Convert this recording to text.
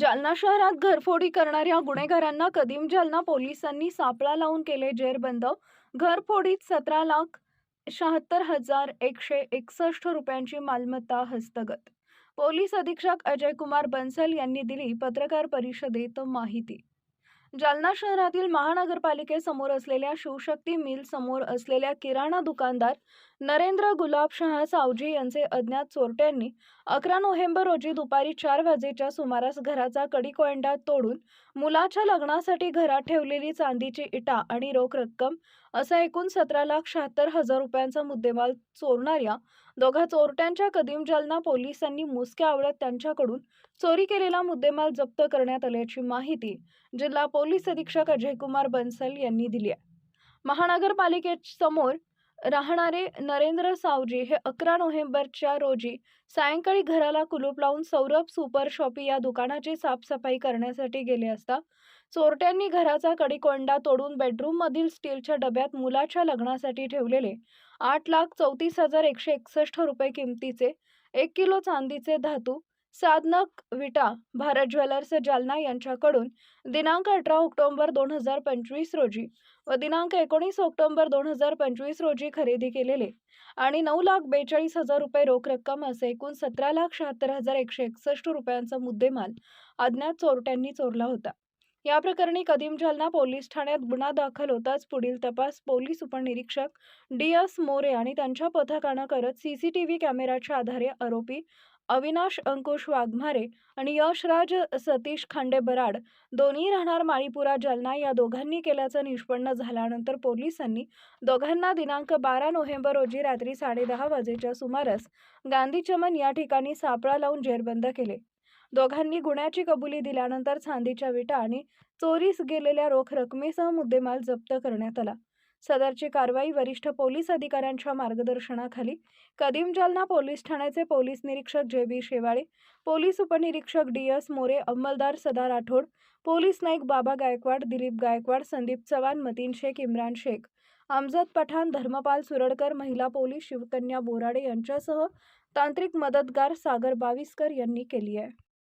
जालना शहरात घरफोडी करणाऱ्या गुन्हेगारांना कदीम जालना पोलिसांनी सापळा लावून केले जेरबंद. घरफोडीत सतरा लाख शहात्तर हजार एकशे एकसष्ट रुपयांची मालमत्ता हस्तगत. पोलीस अधीक्षक अजय कुमार बन्सल यांनी दिली पत्रकार परिषदेत माहिती. जालना शहरातील महानगरपालिकेसमोर असलेल्या शिवशक्ती मिल समोर असलेल्या किराणा दुकानदार नरेंद्र गुलाबशहा सावजी यांचे अज्ञात चोरट्यांनी अकरा नोव्हेंबर रोजी दुपारी चार वाजेच्या सुमारास घराचा कडीकोंडा तोडून मुलाच्या लग्नासाठी घरात ठेवलेली चांदीची इटा आणि रोख रक्कम असा एकूण सतरा लाख शहात्तर हजार रुपयांचा मुद्देमाल चोरणाऱ्या दोघा चोरट्यांच्या कदीम जालना पोलिसांनी मुसक्या आवडत त्यांच्याकडून चोरी केलेला मुद्देमाल जप्त करण्यात आल्याची माहिती जिल्हा पोलीस अधीक्षक अजयकुमार बन्सल यांनी दिली आहे. महानगरपालिकेसमोर राहणारे नरेंद्र सावजी हे अकरा नोव्हेंबरच्या रोजी सायंकाळी घराला कुलूप लावून सौरभ सुपर शॉपी या दुकानाची साफसफाई करण्यासाठी गेले असता चोरट्यांनी घराचा कडिकोंडा तोडून बेडरूममधील स्टीलच्या डब्यात मुलाच्या लग्नासाठी ठेवलेले आठ लाख चौतीस हजार एकशे एकसष्ट रुपये किमतीचे एक किलो चांदीचे धातू साधनक विटा भारत ज्वेलर्स जालना यांच्याकडून दिनांक अठरा ऑक्टोबर दोन हजार पंचवीस रोजी व दिनांक एकोणीस ऑक्टोबर दोन हजार पंचवीस रोजी खरेदी केलेले आणि नऊ लाख बेचाळीस हजार रुपये रोख रक्कम असे एकूण सतरा लाख शहात्तर हजार एकशे एकसष्ट रुपयांचा मुद्देमाल अज्ञात चोरट्यांनी चोरला होता. या प्रकरणी कदीम जालना पोलीस ठाण्यात गुन्हा दाखल होताच पुढील तपास पोलीस उपनिरीक्षक डी एस मोरे आणि त्यांच्या पथकानं करत सीसीटीव्ही कॅमेराच्या आधारे आरोपी अविनाश अंकुश वाघमारे आणि यशराज सतीश खांडे बराड दोन्ही राहणार माळीपुरा जालना या दोघांनी केल्याचं निष्पन्न झाल्यानंतर पोलिसांनी दोघांना दिनांक बारा नोव्हेंबर रोजी रात्री साडेदहा वाजेच्या सुमारास गांधी चमन या ठिकाणी सापळा लावून जेरबंद केले. दोघांनी गुन्ह्याची कबुली दिल्यानंतर चांदीच्या विटा आणि चोरीस गेलेल्या रोख रकमेसह मुद्देमाल जप्त करण्यात आला. सदरची कारवाई वरिष्ठ पोलीस अधिकाऱ्यांच्या मार्गदर्शनाखाली. कदीम जालना पोलीस ठाण्याचे पोलीस निरीक्षक जे बी शेवाळे पोलीस उपनिरीक्षक डी एस मोरे अंमलदार सदा राठोड पोलीस नाईक बाबा गायकवाड दिलीप गायकवाड संदीप चव्हाण मतीन शेख इम्रान शेख अमजद पठाण धर्मपाल सुरडकर महिला पोलीस शिवकन्या बोराडे यांच्यासह तांत्रिक मदतगार सागर बाविस्कर यांनी केली आहे.